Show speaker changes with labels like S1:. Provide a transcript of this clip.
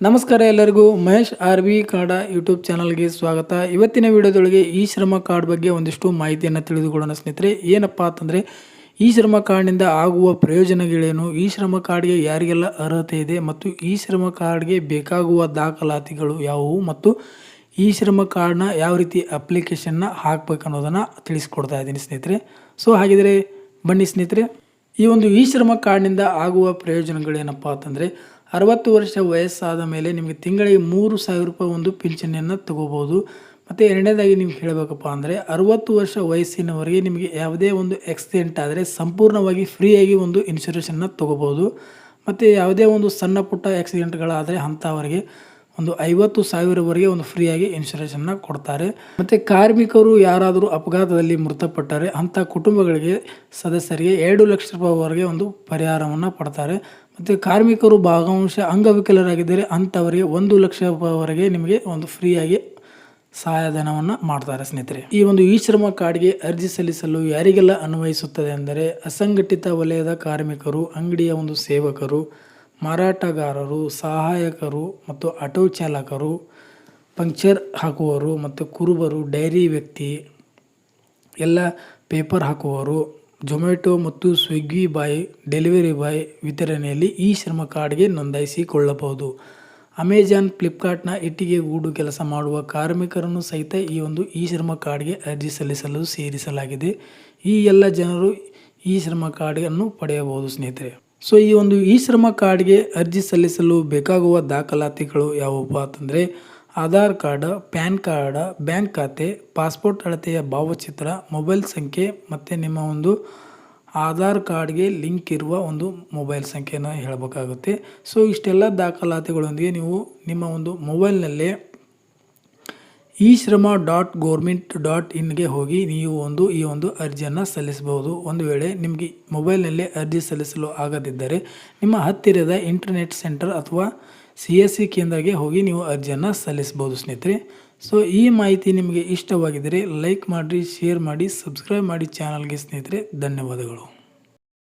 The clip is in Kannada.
S1: ನಮಸ್ಕಾರ ಎಲ್ಲರಿಗೂ. Mahesh R V Kannada YouTube ಚಾನಲ್ಗೆ ಸ್ವಾಗತ. ಇವತ್ತಿನ ವಿಡಿಯೋದೊಳಗೆ ಈ ಶ್ರಮ ಕಾರ್ಡ್ ಬಗ್ಗೆ ಒಂದಿಷ್ಟು ಮಾಹಿತಿಯನ್ನು ತಿಳಿದುಕೊಳ್ಳೋಣ ಸ್ನೇಹಿತರೆ. ಏನಪ್ಪ ಅಂತಂದರೆ, ಈ ಶ್ರಮ ಕಾರ್ಡ್ನಿಂದ ಆಗುವ ಪ್ರಯೋಜನಗಳೇನು? ಈ ಶ್ರಮ ಕಾರ್ಡ್ಗೆ ಯಾರಿಗೆಲ್ಲ ಅರ್ಹತೆ ಇದೆ? ಮತ್ತು ಈ ಶ್ರಮ ಕಾರ್ಡ್ಗೆ ಬೇಕಾಗುವ ದಾಖಲಾತಿಗಳು ಯಾವುವು? ಮತ್ತು ಈ ಶ್ರಮ ಕಾರ್ಡ್ನ ಯಾವ ರೀತಿ ಅಪ್ಲಿಕೇಶನ್ನ ಹಾಕ್ಬೇಕು ಅನ್ನೋದನ್ನು ತಿಳಿಸ್ಕೊಡ್ತಾ ಇದ್ದೀನಿ ಸ್ನೇಹಿತರೆ. ಸೊ, ಹಾಗಿದ್ರೆ ಬನ್ನಿ ಸ್ನೇಹಿತರೆ. ಈ ಒಂದು ಈ ಶ್ರಮ ಕಾರ್ಡ್ನಿಂದ ಆಗುವ ಪ್ರಯೋಜನಗಳೇನಪ್ಪ ಅಂತಂದರೆ ಅರವತ್ತು ವರ್ಷ ವಯಸ್ಸಾದ ಮೇಲೆ ನಿಮಗೆ ತಿಂಗಳಿಗೆ ಮೂರು ಸಾವಿರ ರೂಪಾಯಿ ಒಂದು ಪಿಂಚಣಿಯನ್ನು ತಗೋಬೋದು. ಮತ್ತು ಎರಡನೇದಾಗಿ ನಿಮ್ಗೆ ಹೇಳಬೇಕಪ್ಪ ಅಂದರೆ ಅರುವತ್ತು ವರ್ಷ ವಯಸ್ಸಿನವರೆಗೆ ನಿಮಗೆ ಯಾವುದೇ ಒಂದು ಆಕ್ಸಿಡೆಂಟ್ ಆದರೆ ಸಂಪೂರ್ಣವಾಗಿ ಫ್ರೀಯಾಗಿ ಒಂದು ಇನ್ಶೂರೆನ್ಸನ್ನು ತಗೋಬೋದು. ಮತ್ತು ಯಾವುದೇ ಒಂದು ಸಣ್ಣ ಪುಟ್ಟ ಆಕ್ಸಿಡೆಂಟ್ಗಳಾದರೆ ಅಂಥವರಿಗೆ ಒಂದು ಐವತ್ತು ಸಾವಿರವರೆಗೆ ಒಂದು ಫ್ರೀಯಾಗಿ ಇನ್ಶೂರೆನ್ಸನ್ನು ಕೊಡ್ತಾರೆ. ಮತ್ತು ಕಾರ್ಮಿಕರು ಯಾರಾದರೂ ಅಪಘಾತದಲ್ಲಿ ಮೃತಪಟ್ಟರೆ ಅಂಥ ಕುಟುಂಬಗಳಿಗೆ ಸದಸ್ಯರಿಗೆ ಎರಡು ಲಕ್ಷ ರೂಪಾಯಿವರೆಗೆ ಒಂದು ಪರಿಹಾರವನ್ನು ಪಡ್ತಾರೆ. ಮತ್ತು ಕಾರ್ಮಿಕರು ಭಾಗವಂಶ ಅಂಗವಿಕಲರಾಗಿದ್ದರೆ ಅಂಥವರಿಗೆ ಒಂದು ಲಕ್ಷ ರೂಪಾಯಿವರೆಗೆ ನಿಮಗೆ ಒಂದು ಫ್ರೀಯಾಗಿ ಸಹಾಯಧನವನ್ನು ಮಾಡ್ತಾರೆ ಸ್ನೇಹಿತರೆ. ಈ ಒಂದು ಈ ಶ್ರಮ ಕಾರ್ಡ್ಗೆ ಅರ್ಜಿ ಸಲ್ಲಿಸಲು ಯಾರಿಗೆಲ್ಲ ಅನ್ವಯಿಸುತ್ತದೆ ಅಂದರೆ ಅಸಂಘಟಿತ ವಲಯದ ಕಾರ್ಮಿಕರು, ಅಂಗಡಿಯ ಒಂದು ಸೇವಕರು ಮಾರಾಟಗಾರರು, ಸಹಾಯಕರು ಮತ್ತು ಆಟೋ ಚಾಲಕರು, ಪಂಕ್ಚರ್ ಹಾಕುವವರು ಮತ್ತು ಕುರುಬರು, ಡೈರಿ ವ್ಯಕ್ತಿ, ಎಲ್ಲ ಪೇಪರ್ ಹಾಕುವವರು, ಜೊಮ್ಯಾಟೊ ಮತ್ತು ಸ್ವಿಗ್ಗಿ ಬಾಯ್, ಡೆಲಿವರಿ ಬಾಯ್ ವಿತರಣೆಯಲ್ಲಿ ಈ ಶ್ರಮ ಕಾರ್ಡ್ಗೆ ನೋಂದಾಯಿಸಿಕೊಳ್ಳಬಹುದು. ಅಮೆಜಾನ್ ಫ್ಲಿಪ್ಕಾರ್ಟ್ನ ಇಟ್ಟಿಗೆ ಗೂಡು ಕೆಲಸ ಮಾಡುವ ಕಾರ್ಮಿಕರನ್ನು ಸಹಿತ ಈ ಒಂದು ಈ ಶ್ರಮ ಕಾರ್ಡ್ಗೆ ಅರ್ಜಿ ಸಲ್ಲಿಸಲು ಸೇರಿಸಲಾಗಿದೆ. ಈ ಎಲ್ಲ ಜನರು ಈ ಶ್ರಮ ಕಾರ್ಡನ್ನು ಪಡೆಯಬಹುದು ಸ್ನೇಹಿತರೆ. ಸೊ ಈ ಒಂದು ಇ ಶ್ರಮ ಕಾರ್ಡ್ಗೆ ಅರ್ಜಿ ಸಲ್ಲಿಸಲು ಬೇಕಾಗುವ ದಾಖಲಾತಿಗಳು ಯಾವಪ್ಪ ಅಂತಂದರೆ Aadhaar card, PAN card, bank ಖಾತೆ, ಪಾಸ್ಪೋರ್ಟ್ ಅಳತೆಯ ಭಾವಚಿತ್ರ, ಮೊಬೈಲ್ ಸಂಖ್ಯೆ ಮತ್ತು ನಿಮ್ಮ ಒಂದು ಆಧಾರ್ ಕಾರ್ಡ್ಗೆ ಲಿಂಕ್ ಇರುವ ಒಂದು ಮೊಬೈಲ್ ಸಂಖ್ಯೆನ ಹೇಳಬೇಕಾಗುತ್ತೆ. ಸೊ ಇಷ್ಟೆಲ್ಲ ದಾಖಲಾತಿಗಳೊಂದಿಗೆ ನೀವು ನಿಮ್ಮ ಒಂದು ಮೊಬೈಲ್ನಲ್ಲೇ ಈ ಶ್ರಮ ಡಾಟ್ ಗೋರ್ಮೆಂಟ್ ಡಾಟ್ ಇನ್ಗೆ ಹೋಗಿ ನೀವು ಒಂದು ಈ ಒಂದು ಅರ್ಜಿಯನ್ನು ಸಲ್ಲಿಸಬಹುದು. ಒಂದು ವೇಳೆ ನಿಮಗೆ ಮೊಬೈಲ್ನಲ್ಲೇ ಅರ್ಜಿ ಸಲ್ಲಿಸಲು ಆಗದಿದ್ದರೆ ನಿಮ್ಮ ಹತ್ತಿರದ ಇಂಟರ್ನೆಟ್ ಸೆಂಟರ್ ಅಥವಾ ಸಿ ಎಸ್ ಸಿ ಕೇಂದ್ರಕ್ಕೆ ಹೋಗಿ ನೀವು ಅರ್ಜಿಯನ್ನು ಸಲ್ಲಿಸಬಹುದು ಸ್ನೇಹಿತರೆ. ಸೊ, ಈ ಮಾಹಿತಿ ನಿಮಗೆ ಇಷ್ಟವಾಗಿದ್ದರೆ ಲೈಕ್ ಮಾಡಿ, ಶೇರ್ ಮಾಡಿ, ಸಬ್ಸ್ಕ್ರೈಬ್ ಮಾಡಿ ಚಾನಲ್ಗೆ ಸ್ನೇಹಿತರೆ. ಧನ್ಯವಾದಗಳು.